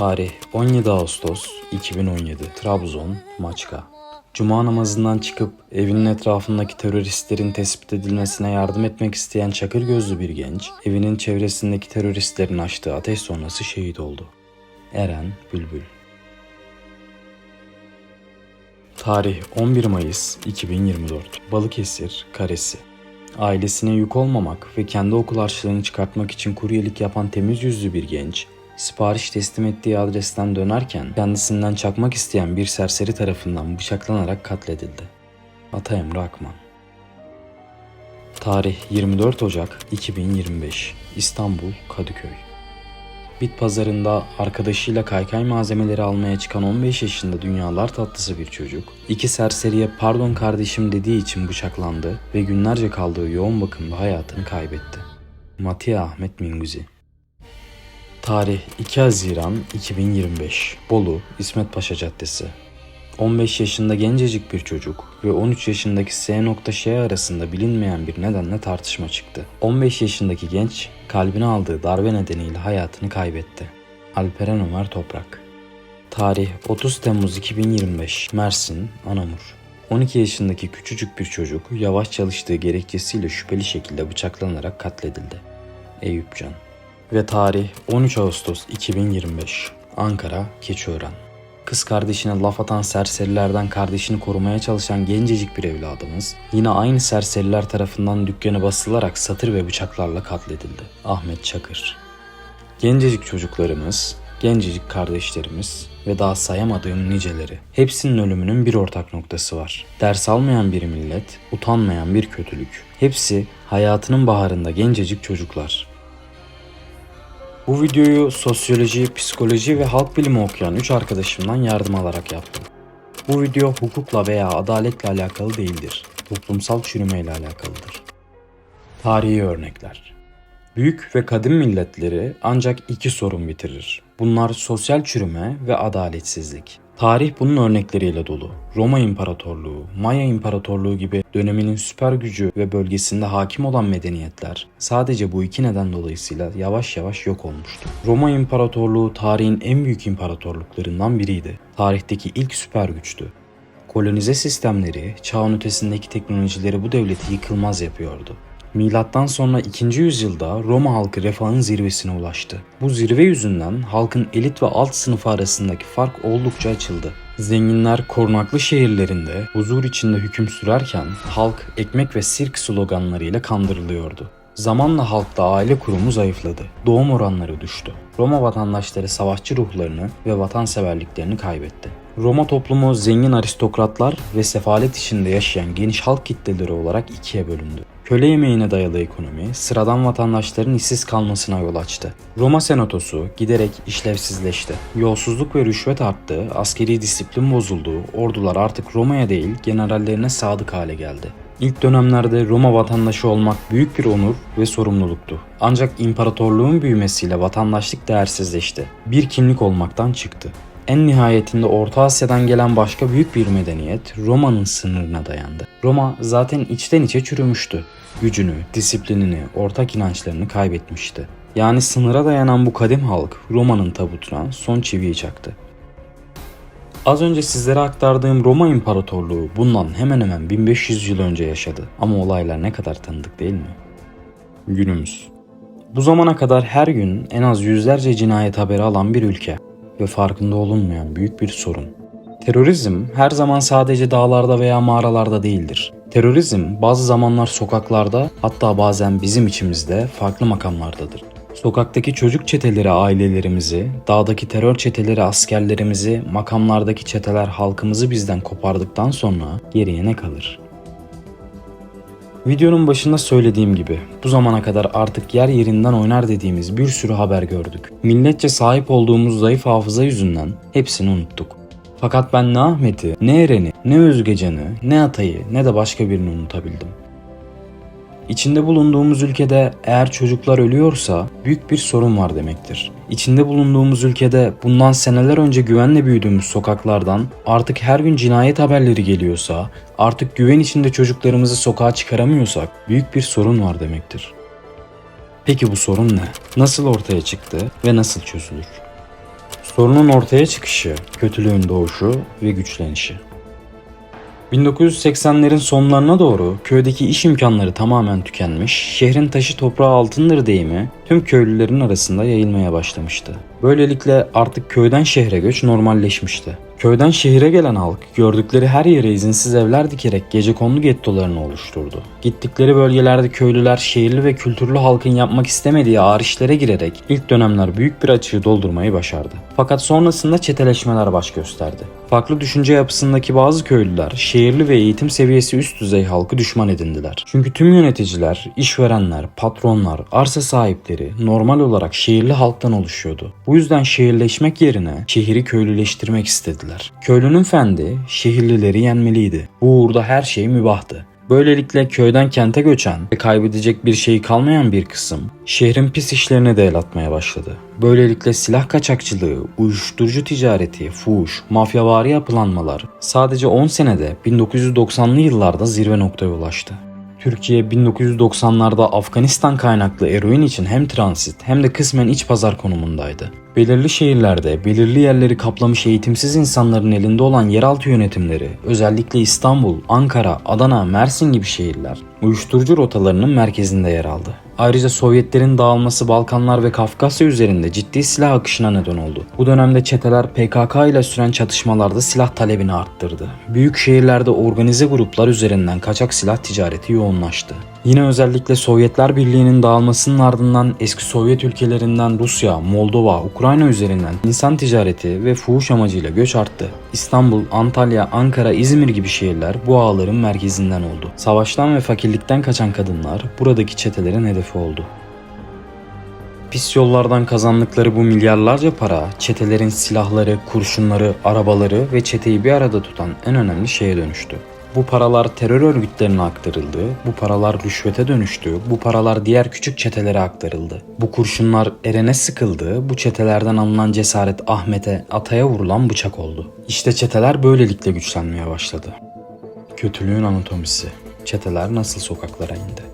Tarih 17 Ağustos 2017 Trabzon Maçka. Cuma namazından çıkıp evinin etrafındaki teröristlerin tespit edilmesine yardım etmek isteyen çakır gözlü bir genç, evinin çevresindeki teröristlerin açtığı ateş sonrası şehit oldu. Eren Bülbül. Tarih 11 Mayıs 2024 Balıkesir Karesi. Ailesine yük olmamak ve kendi okul harçlığını çıkartmak için kuryelik yapan temiz yüzlü bir genç, sipariş teslim ettiği adresten dönerken kendisinden çakmak isteyen bir serseri tarafından bıçaklanarak katledildi. Ata Emre Akman Tarih 24 Ocak 2025 İstanbul Kadıköy Bit pazarında arkadaşıyla kaykay malzemeleri almaya çıkan 15 yaşında dünyalar tatlısı bir çocuk, iki serseriye pardon kardeşim dediği için bıçaklandı ve günlerce kaldığı yoğun bakımda hayatını kaybetti. Matiye Ahmet Minguzi Tarih 2 Haziran 2025 Bolu İsmet Paşa Caddesi 15 yaşında gencecik bir çocuk ve 13 yaşındaki S.Ş arasında bilinmeyen bir nedenle tartışma çıktı. 15 yaşındaki genç kalbine aldığı darbe nedeniyle hayatını kaybetti. Alperen Ömer Toprak Tarih 30 Temmuz 2025 Mersin, Anamur 12 yaşındaki küçücük bir çocuk yavaş çalıştığı gerekçesiyle şüpheli şekilde bıçaklanarak katledildi. Eyüpcan ve tarih 13 Ağustos 2025 Ankara, Keçiören Kız kardeşine laf atan serserilerden kardeşini korumaya çalışan gencecik bir evladımız yine aynı serseriler tarafından dükkanı basılarak satır ve bıçaklarla katledildi. Ahmet Çakır Gencecik çocuklarımız, gencecik kardeşlerimiz ve daha sayamadığım niceleri. Hepsinin ölümünün bir ortak noktası var. Ders almayan bir millet, utanmayan bir kötülük. Hepsi hayatının baharında gencecik çocuklar. Bu videoyu sosyoloji, psikoloji ve halk bilimi okuyan 3 arkadaşımdan yardım alarak yaptım. Bu video hukukla veya adaletle alakalı değildir. Toplumsal çürümeyle alakalıdır. Tarihi örnekler Büyük ve kadim milletleri ancak iki sorun bitirir. Bunlar sosyal çürüme ve adaletsizlik. Tarih bunun örnekleriyle dolu. Roma İmparatorluğu, Maya İmparatorluğu gibi döneminin süper gücü ve bölgesinde hakim olan medeniyetler sadece bu iki neden dolayısıyla yavaş yavaş yok olmuştu. Roma İmparatorluğu tarihin en büyük imparatorluklarından biriydi. Tarihteki ilk süper güçtü. Kolonize sistemleri, çağın ötesindeki teknolojileri bu devleti yıkılmaz yapıyordu. Milattan sonra 2. yüzyılda Roma halkı refahın zirvesine ulaştı. Bu zirve yüzünden halkın elit ve alt sınıfı arasındaki fark oldukça açıldı. Zenginler korunaklı şehirlerinde huzur içinde hüküm sürerken halk ekmek ve sirk sloganlarıyla kandırılıyordu. Zamanla halkta aile kurumu zayıfladı. Doğum oranları düştü. Roma vatandaşları savaşçı ruhlarını ve vatanseverliklerini kaybetti. Roma toplumu zengin aristokratlar ve sefalet içinde yaşayan geniş halk kitleleri olarak ikiye bölündü. Köle yemeğine dayalı ekonomi sıradan vatandaşların işsiz kalmasına yol açtı. Roma senatosu giderek işlevsizleşti. Yolsuzluk ve rüşvet arttı, askeri disiplin bozuldu, ordular artık Roma'ya değil generallerine sadık hale geldi. İlk dönemlerde Roma vatandaşı olmak büyük bir onur ve sorumluluktu. Ancak imparatorluğun büyümesiyle vatandaşlık değersizleşti. Bir kimlik olmaktan çıktı. En nihayetinde Orta Asya'dan gelen başka büyük bir medeniyet Roma'nın sınırına dayandı. Roma zaten içten içe çürümüştü. Gücünü, disiplinini, ortak inançlarını kaybetmişti. Yani sınıra dayanan bu kadim halk Roma'nın tabutuna son çiviyi çaktı. Az önce sizlere aktardığım Roma İmparatorluğu bundan hemen hemen 1500 yıl önce yaşadı. Ama olaylar ne kadar tanıdık değil mi? Günümüz. Bu zamana kadar her gün en az yüzlerce cinayet haberi alan bir ülke ve farkında olunmayan büyük bir sorun. Terörizm her zaman sadece dağlarda veya mağaralarda değildir. Terörizm bazı zamanlar sokaklarda hatta bazen bizim içimizde farklı makamlardadır. Sokaktaki çocuk çeteleri ailelerimizi, dağdaki terör çeteleri askerlerimizi, makamlardaki çeteler halkımızı bizden kopardıktan sonra geriye ne kalır? Videonun başında söylediğim gibi bu zamana kadar artık yer yerinden oynar dediğimiz bir sürü haber gördük. Milletçe sahip olduğumuz zayıf hafıza yüzünden hepsini unuttuk. Fakat ben ne Ahmet'i, ne Eren'i, ne Özgecan'ı, ne Atay'ı ne de başka birini unutabildim. İçinde bulunduğumuz ülkede eğer çocuklar ölüyorsa büyük bir sorun var demektir. İçinde bulunduğumuz ülkede bundan seneler önce güvenle büyüdüğümüz sokaklardan artık her gün cinayet haberleri geliyorsa, artık güven içinde çocuklarımızı sokağa çıkaramıyorsak büyük bir sorun var demektir. Peki bu sorun ne? Nasıl ortaya çıktı ve nasıl çözülür? Sorunun ortaya çıkışı, kötülüğün doğuşu ve güçlenişi. 1980'lerin sonlarına doğru köydeki iş imkanları tamamen tükenmiş, şehrin taşı toprağı altındır deyimi tüm köylülerin arasında yayılmaya başlamıştı. Böylelikle artık köyden şehre göç normalleşmişti. Köyden şehire gelen halk gördükleri her yere izinsiz evler dikerek gecekondu gettolarını oluşturdu. Gittikleri bölgelerde köylüler şehirli ve kültürlü halkın yapmak istemediği ağır işlere girerek ilk dönemler büyük bir açığı doldurmayı başardı. Fakat sonrasında çeteleşmeler baş gösterdi. Farklı düşünce yapısındaki bazı köylüler şehirli ve eğitim seviyesi üst düzey halkı düşman edindiler. Çünkü tüm yöneticiler, işverenler, patronlar, arsa sahipleri normal olarak şehirli halktan oluşuyordu. Bu yüzden şehirleşmek yerine şehri köylüleştirmek istediler. Köylünün fendi şehirlileri yenmeliydi. Bu uğurda her şey mübahtı. Böylelikle köyden kente göçen ve kaybedecek bir şey kalmayan bir kısım şehrin pis işlerine de el atmaya başladı. Böylelikle silah kaçakçılığı, uyuşturucu ticareti, fuhuş, mafyavari yapılanmalar sadece 10 senede 1990'lı yıllarda zirve noktaya ulaştı. Türkiye 1990'larda Afganistan kaynaklı eroin için hem transit hem de kısmen iç pazar konumundaydı. Belirli şehirlerde belirli yerleri kaplamış eğitimsiz insanların elinde olan yeraltı yönetimleri, özellikle İstanbul, Ankara, Adana, Mersin gibi şehirler uyuşturucu rotalarının merkezinde yer aldı. Ayrıca Sovyetlerin dağılması Balkanlar ve Kafkasya üzerinde ciddi silah akışına neden oldu. Bu dönemde çeteler PKK ile süren çatışmalarda silah talebini arttırdı. Büyük şehirlerde organize gruplar üzerinden kaçak silah ticareti yoğunlaştı. Yine özellikle Sovyetler Birliği'nin dağılmasının ardından eski Sovyet ülkelerinden Rusya, Moldova, Ukrayna üzerinden insan ticareti ve fuhuş amacıyla göç arttı. İstanbul, Antalya, Ankara, İzmir gibi şehirler bu ağların merkezinden oldu. Savaştan ve fakirlikten kaçan kadınlar buradaki çetelerin hedefi oldu. Pis yollardan kazandıkları bu milyarlarca para, çetelerin silahları, kurşunları, arabaları ve çeteyi bir arada tutan en önemli şeye dönüştü. Bu paralar terör örgütlerine aktarıldı, bu paralar rüşvete dönüştü, bu paralar diğer küçük çetelere aktarıldı. Bu kurşunlar Eren'e sıkıldı, bu çetelerden alınan cesaret Ahmet'e, Atay'a vurulan bıçak oldu. İşte çeteler böylelikle güçlenmeye başladı. Kötülüğün anatomisi. Çeteler nasıl sokaklara indi?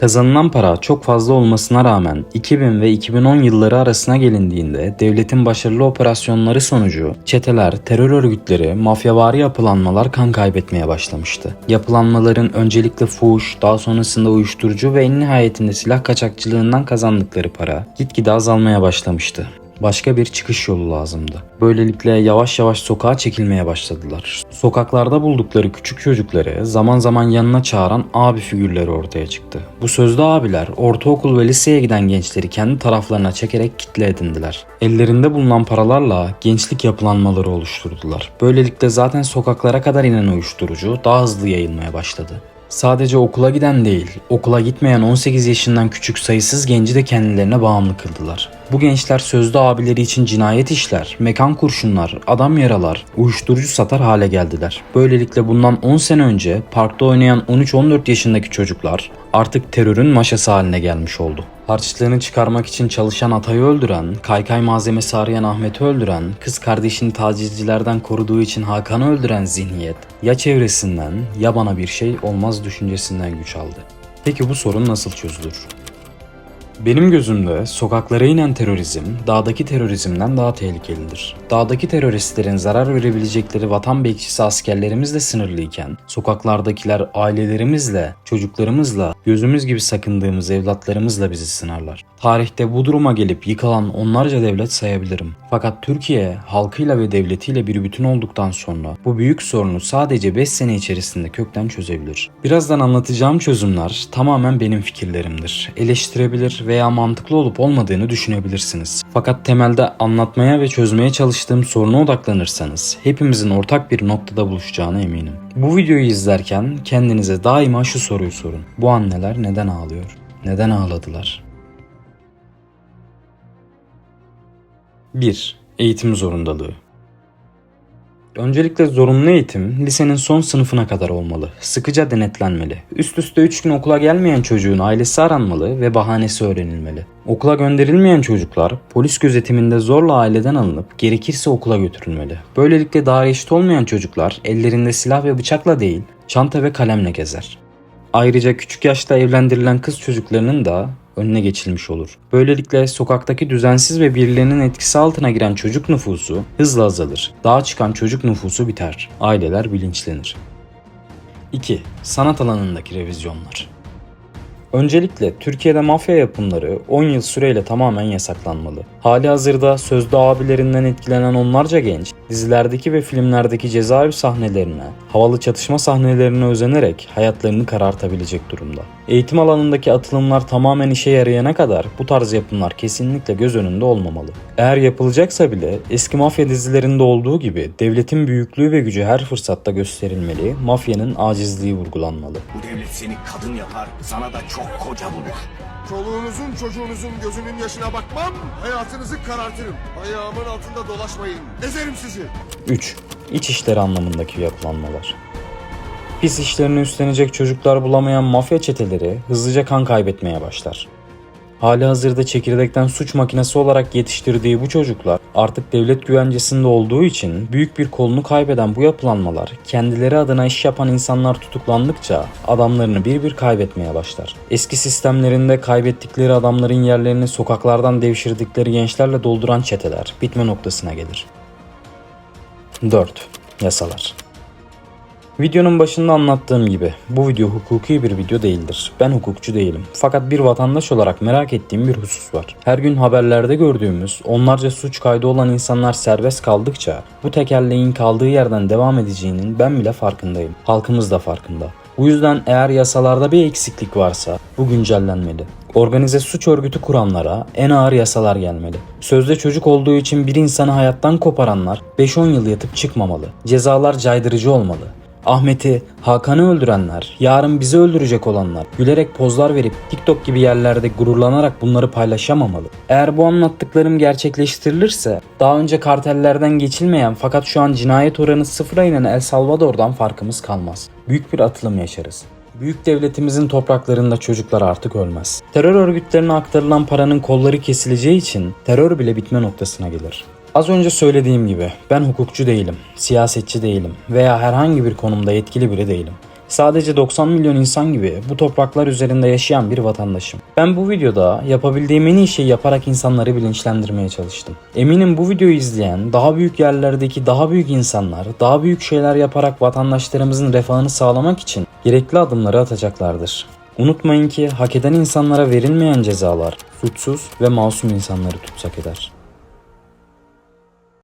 Kazanılan para çok fazla olmasına rağmen 2000 ve 2010 yılları arasına gelindiğinde devletin başarılı operasyonları sonucu çeteler, terör örgütleri, mafyavari yapılanmalar kan kaybetmeye başlamıştı. Yapılanmaların öncelikle fuhuş, daha sonrasında uyuşturucu ve en nihayetinde silah kaçakçılığından kazandıkları para gitgide azalmaya başlamıştı başka bir çıkış yolu lazımdı. Böylelikle yavaş yavaş sokağa çekilmeye başladılar. Sokaklarda buldukları küçük çocukları zaman zaman yanına çağıran abi figürleri ortaya çıktı. Bu sözde abiler ortaokul ve liseye giden gençleri kendi taraflarına çekerek kitle edindiler. Ellerinde bulunan paralarla gençlik yapılanmaları oluşturdular. Böylelikle zaten sokaklara kadar inen uyuşturucu daha hızlı yayılmaya başladı. Sadece okula giden değil, okula gitmeyen 18 yaşından küçük sayısız genci de kendilerine bağımlı kıldılar. Bu gençler sözde abileri için cinayet işler, mekan kurşunlar, adam yaralar, uyuşturucu satar hale geldiler. Böylelikle bundan 10 sene önce parkta oynayan 13-14 yaşındaki çocuklar artık terörün maşası haline gelmiş oldu. Harçlığını çıkarmak için çalışan Atay'ı öldüren, kaykay malzemesi arayan Ahmet'i öldüren, kız kardeşini tacizcilerden koruduğu için Hakan'ı öldüren zihniyet, ya çevresinden ya bana bir şey olmaz düşüncesinden güç aldı. Peki bu sorun nasıl çözülür? Benim gözümde sokaklara inen terörizm dağdaki terörizmden daha tehlikelidir. Dağdaki teröristlerin zarar verebilecekleri vatan bekçisi askerlerimizle sınırlıyken sokaklardakiler ailelerimizle, çocuklarımızla, gözümüz gibi sakındığımız evlatlarımızla bizi sınarlar. Tarihte bu duruma gelip yıkılan onlarca devlet sayabilirim. Fakat Türkiye halkıyla ve devletiyle bir bütün olduktan sonra bu büyük sorunu sadece 5 sene içerisinde kökten çözebilir. Birazdan anlatacağım çözümler tamamen benim fikirlerimdir. Eleştirebilir veya mantıklı olup olmadığını düşünebilirsiniz. Fakat temelde anlatmaya ve çözmeye çalıştığım soruna odaklanırsanız hepimizin ortak bir noktada buluşacağına eminim. Bu videoyu izlerken kendinize daima şu soruyu sorun. Bu anneler neden ağlıyor? Neden ağladılar? 1. Eğitim zorundalığı Öncelikle zorunlu eğitim lisenin son sınıfına kadar olmalı. Sıkıca denetlenmeli. Üst üste 3 gün okula gelmeyen çocuğun ailesi aranmalı ve bahanesi öğrenilmeli. Okula gönderilmeyen çocuklar polis gözetiminde zorla aileden alınıp gerekirse okula götürülmeli. Böylelikle daha eşit olmayan çocuklar ellerinde silah ve bıçakla değil çanta ve kalemle gezer. Ayrıca küçük yaşta evlendirilen kız çocuklarının da önüne geçilmiş olur. Böylelikle sokaktaki düzensiz ve birilerinin etkisi altına giren çocuk nüfusu hızla azalır. Dağa çıkan çocuk nüfusu biter. Aileler bilinçlenir. 2. Sanat alanındaki revizyonlar. Öncelikle Türkiye'de mafya yapımları 10 yıl süreyle tamamen yasaklanmalı. Hali hazırda sözde abilerinden etkilenen onlarca genç, dizilerdeki ve filmlerdeki cezaevi sahnelerine, havalı çatışma sahnelerine özenerek hayatlarını karartabilecek durumda. Eğitim alanındaki atılımlar tamamen işe yarayana kadar bu tarz yapımlar kesinlikle göz önünde olmamalı. Eğer yapılacaksa bile eski mafya dizilerinde olduğu gibi devletin büyüklüğü ve gücü her fırsatta gösterilmeli, mafyanın acizliği vurgulanmalı. Bu devlet seni kadın yapar, sana da çok koca bulur. Çoluğunuzun çocuğunuzun gözünün yaşına bakmam, hayatınızı karartırım. Ayağımın altında dolaşmayın. Ezerim sizi. 3. İç işleri anlamındaki yapılanmalar. Pis işlerini üstlenecek çocuklar bulamayan mafya çeteleri hızlıca kan kaybetmeye başlar. Hali hazırda çekirdekten suç makinesi olarak yetiştirdiği bu çocuklar artık devlet güvencesinde olduğu için büyük bir kolunu kaybeden bu yapılanmalar kendileri adına iş yapan insanlar tutuklandıkça adamlarını bir bir kaybetmeye başlar. Eski sistemlerinde kaybettikleri adamların yerlerini sokaklardan devşirdikleri gençlerle dolduran çeteler bitme noktasına gelir. 4. Yasalar Videonun başında anlattığım gibi bu video hukuki bir video değildir. Ben hukukçu değilim. Fakat bir vatandaş olarak merak ettiğim bir husus var. Her gün haberlerde gördüğümüz onlarca suç kaydı olan insanlar serbest kaldıkça bu tekerleğin kaldığı yerden devam edeceğinin ben bile farkındayım. Halkımız da farkında. Bu yüzden eğer yasalarda bir eksiklik varsa bu güncellenmeli. Organize suç örgütü kuranlara en ağır yasalar gelmeli. Sözde çocuk olduğu için bir insanı hayattan koparanlar 5-10 yıl yatıp çıkmamalı. Cezalar caydırıcı olmalı. Ahmet'i, Hakan'ı öldürenler, yarın bizi öldürecek olanlar, gülerek pozlar verip TikTok gibi yerlerde gururlanarak bunları paylaşamamalı. Eğer bu anlattıklarım gerçekleştirilirse, daha önce kartellerden geçilmeyen fakat şu an cinayet oranı sıfıra inen El Salvador'dan farkımız kalmaz. Büyük bir atılım yaşarız. Büyük devletimizin topraklarında çocuklar artık ölmez. Terör örgütlerine aktarılan paranın kolları kesileceği için terör bile bitme noktasına gelir. Az önce söylediğim gibi ben hukukçu değilim, siyasetçi değilim veya herhangi bir konumda yetkili biri değilim. Sadece 90 milyon insan gibi bu topraklar üzerinde yaşayan bir vatandaşım. Ben bu videoda yapabildiğim en iyi şeyi yaparak insanları bilinçlendirmeye çalıştım. Eminim bu videoyu izleyen daha büyük yerlerdeki daha büyük insanlar daha büyük şeyler yaparak vatandaşlarımızın refahını sağlamak için gerekli adımları atacaklardır. Unutmayın ki hak eden insanlara verilmeyen cezalar suçsuz ve masum insanları tutsak eder.